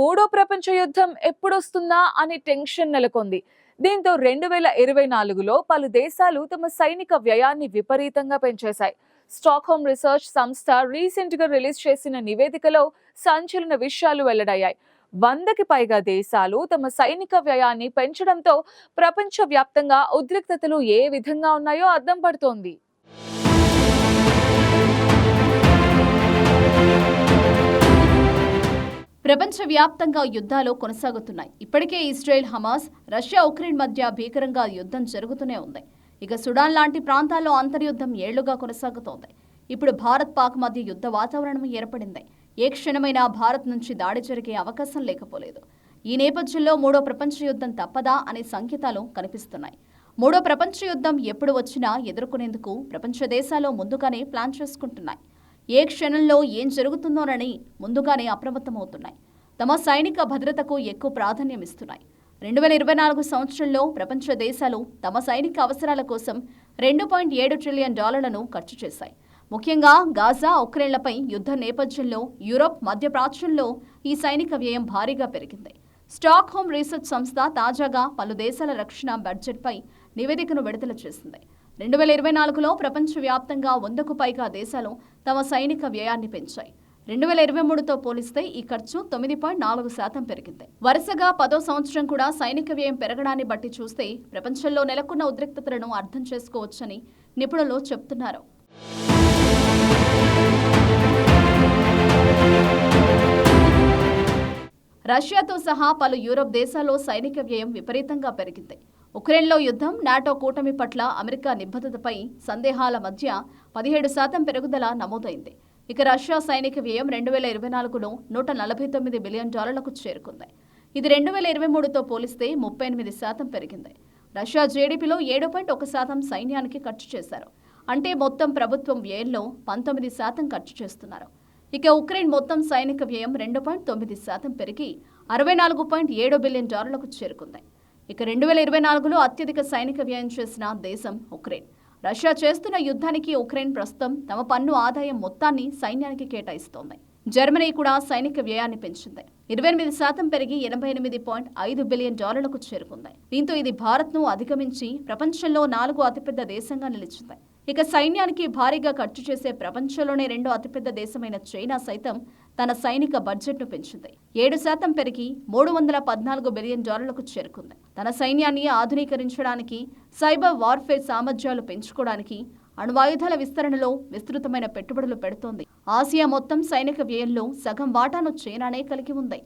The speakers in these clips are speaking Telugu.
మూడో ప్రపంచ యుద్ధం ఎప్పుడొస్తుందా అని టెన్షన్ నెలకొంది. దీంతో రెండు వేల ఇరవై నాలుగులో పలు దేశాలు తమ సైనిక వ్యయాన్ని విపరీతంగా పెంచేశాయి. స్టాక్హోమ్ రీసెర్చ్ సంస్థ రీసెంట్గా రిలీజ్ చేసిన నివేదికలో సంచలన విషయాలు వెల్లడయ్యాయి. వందకి పైగా దేశాలు తమ సైనిక వ్యయాన్ని పెంచడంతో ప్రపంచ వ్యాప్తంగా ఉద్రిక్తతలు ఏ విధంగా ఉన్నాయో అర్థం పడుతోంది. ప్రపంచవ్యాప్తంగా యుద్ధాలు కొనసాగుతున్నాయి. ఇప్పటికే ఇజ్రాయెల్ హమాస్ రష్యా ఉక్రెయిన్ మధ్య భీకరంగా యుద్ధం జరుగుతూనే ఉంది. ఇక సుడాన్ లాంటి ప్రాంతాల్లో అంతర్యుద్ధం ఏళ్ళుగా కొనసాగుతోంది. ఇప్పుడు భారత్ పాక్ మధ్య యుద్ధ వాతావరణం ఏర్పడింది. ఏ క్షణమైనా భారత్ నుంచి దాడి జరిగే అవకాశం లేకపోలేదు. ఈ నేపథ్యంలో మూడో ప్రపంచ యుద్ధం తప్పదా అనే సంకేతాలు కనిపిస్తున్నాయి. మూడో ప్రపంచ యుద్ధం ఎప్పుడు వచ్చినా ఎదుర్కొనేందుకు ప్రపంచ దేశాలు ముందుగానే ప్లాన్ చేసుకుంటున్నాయి. ఏ క్షణంలో ఏం జరుగుతుందోనని ముందుగానే అప్రమత్తమవుతున్నాయి. తమ సైనిక భద్రతకు ఎక్కువ ప్రాధాన్యం ఇస్తున్నాయి రెండు వేల ఇరవై నాలుగు సంవత్సరంలో ప్రపంచ దేశాలు తమ సైనిక అవసరాల కోసం రెండు పాయింట్ ఏడు ట్రిలియన్ డాలర్లను ఖర్చు చేశాయి. ముఖ్యంగా గాజా ఉక్రెయిన్లపై యుద్ధ నేపథ్యంలో యూరోప్ మధ్యప్రాచ్యంలో ఈ సైనిక వ్యయం భారీగా పెరిగింది. స్టాక్ హోమ్ రీసెర్చ్ సంస్థ తాజాగా పలు దేశాల రక్షణ బడ్జెట్పై నివేదికను విడుదల చేసింది. రెండు వేల ఇరవై నాలుగులో ప్రపంచవ్యాప్తంగా వందకు పైగా దేశాలు తమ సైనిక వ్యయాన్ని పెంచాయి. రెండు వేల ఇరవై మూడుతో పోలిస్తే ఈ ఖర్చు తొమ్మిది పాయింట్ నాలుగు శాతం పెరిగింది. వరుసగా పదో సంవత్సరం కూడా సైనిక వ్యయం పెరగడాన్ని బట్టి చూస్తే ప్రపంచంలో నెలకొన్న ఉద్రిక్తతలను అర్థం చేసుకోవచ్చని నిపుణులు చెబుతున్నారు. రష్యాతో సహా పలు యూరోప్ దేశాల్లో సైనిక వ్యయం విపరీతంగా పెరిగింది. ఉక్రెయిన్లో యుద్ధం నాటో కూటమి పట్ల అమెరికా నిబద్ధతపై సందేహాల మధ్య పదిహేడు శాతం పెరుగుదల నమోదైంది. ఇక రష్యా సైనిక వ్యయం రెండు వేల ఇరవై నాలుగులో నూట నలభై తొమ్మిది బిలియన్ డాలర్లకు చేరుకుంది. ఇది రెండు వేల ఇరవై మూడుతో పోలిస్తే ముప్పై ఎనిమిది శాతం పెరిగింది. రష్యా జీడీపీలో ఏడు పాయింట్ ఒక శాతం సైన్యానికి ఖర్చు చేశారు. అంటే మొత్తం ప్రభుత్వం వ్యయంలో పంతొమ్మిది శాతం ఖర్చు చేస్తున్నారు. ఇక ఉక్రెయిన్ మొత్తం సైనిక వ్యయం రెండు పాయింట్ తొమ్మిది శాతం పెరిగి అరవై నాలుగు పాయింట్ ఏడు బిలియన్ డాలర్లకు చేరుకుంది. ఇక రెండు వేల ఇరవై నాలుగులో అత్యధిక సైనిక వ్యయం చేసిన దేశం ఉక్రెయిన్. రష్యా చేస్తున్న యుద్ధానికి ఉక్రెయిన్ ప్రస్తుతం తమ పన్ను ఆదాయం మొత్తాన్ని సైన్యానికి కేటాయిస్తోంది. జర్మనీ కూడా సైనిక వ్యయాన్ని పెంచింది. ఇరవై ఎనిమిది శాతం పెరిగి ఎనభై ఎనిమిది పాయింట్ ఐదు బిలియన్ డాలర్లకు చేరుకుంది. దీంతో ఇది భారత్ను అధిగమించి ప్రపంచంలో నాలుగు అతిపెద్ద దేశంగా నిలిచింది. ఇక సైన్యానికి భారీగా ఖర్చు చేసే ప్రపంచంలోనే రెండో అతిపెద్ద దేశమైన చైనా సైతం తన సైనిక బడ్జెట్ను పెంచింది. ఏడు శాతం పెరిగి మూడు వందల పద్నాలుగు బిలియన్ డాలర్లకు చేరుకుంది. తన సైన్యాన్ని ఆధునీకరించడానికి సైబర్ వార్ఫేర్ సామర్థ్యాలు పెంచుకోవడానికి అణ్వాయుధాల విస్తరణలో విస్తృతమైన పెట్టుబడులు పెడుతోంది. ఆసియా మొత్తం సైనిక వ్యయంలో సగం వాటాను చైనానే కలిగి ఉంది.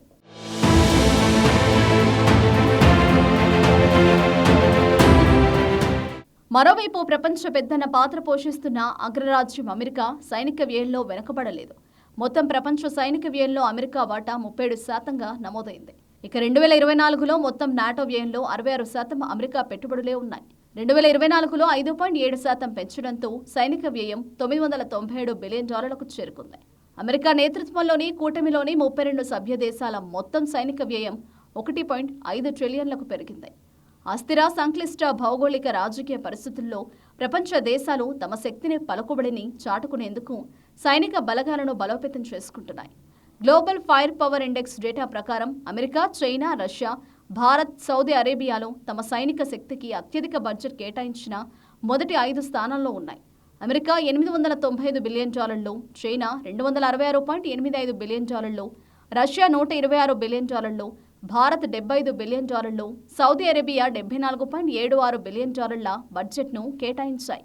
మరోవైపు ప్రపంచ పెద్దన్న పాత్ర పోషిస్తున్న అగ్రరాజ్యం అమెరికా సైనిక వ్యయంలో వెనుకబడలేదు. మొత్తం ప్రపంచ సైనిక వ్యయంలో అమెరికా వాటా ముప్పై ఏడు శాతంగా నమోదైంది. ఇక రెండు వేల ఇరవై నాలుగులో మొత్తం నాటో వ్యయంలో అరవై ఆరు శాతం అమెరికా పెట్టుబడులే ఉన్నాయి. రెండు వేల ఇరవై నాలుగులో ఐదు పాయింట్ ఏడు శాతం పెంచడంతో సైనిక వ్యయం తొమ్మిది వందల తొంభై ఏడు బిలియన్ డాలర్లకు చేరుకుంది. అమెరికా నేతృత్వంలోని కూటమిలోని ముప్పై రెండు సభ్య దేశాల మొత్తం సైనిక వ్యయం ఒకటి పాయింట్ ఐదు ట్రిలియన్లకు పెరిగింది. అస్థిర సంక్లిష్ట భౌగోళిక రాజకీయ పరిస్థితుల్లో ప్రపంచ దేశాలు తమ శక్తిని పలుకుబడిని చాటుకునేందుకు సైనిక బలగాలను బలోపేతం చేసుకుంటున్నాయి. Global fire power index data ప్రకారం America China Russia Bharat Saudi అరేబియాలో తమ సైనిక శక్తికి అత్యధిక బడ్జెట్ కేటాయించిన మొదటి ఐదు స్థానాల్లో ఉన్నాయి. అమెరికా ఎనిమిది వందల తొంభై ఐదు బిలియన్ డాలర్లు చైనా రెండు వందల అరవై ఆరు పాయింట్ ఎనిమిది ఐదు బిలియన్ డాలర్లు రష్యా నూట ఇరవై ఆరు బిలియన్ డాలర్లు భారత్ డెబ్బై ఐదు బిలియన్ డాలర్లు సౌదీ అరేబియా డెబ్బై నాలుగు పాయింట్ ఏడు ఆరు బిలియన్ డాలర్ల బడ్జెట్ను కేటాయించాయి.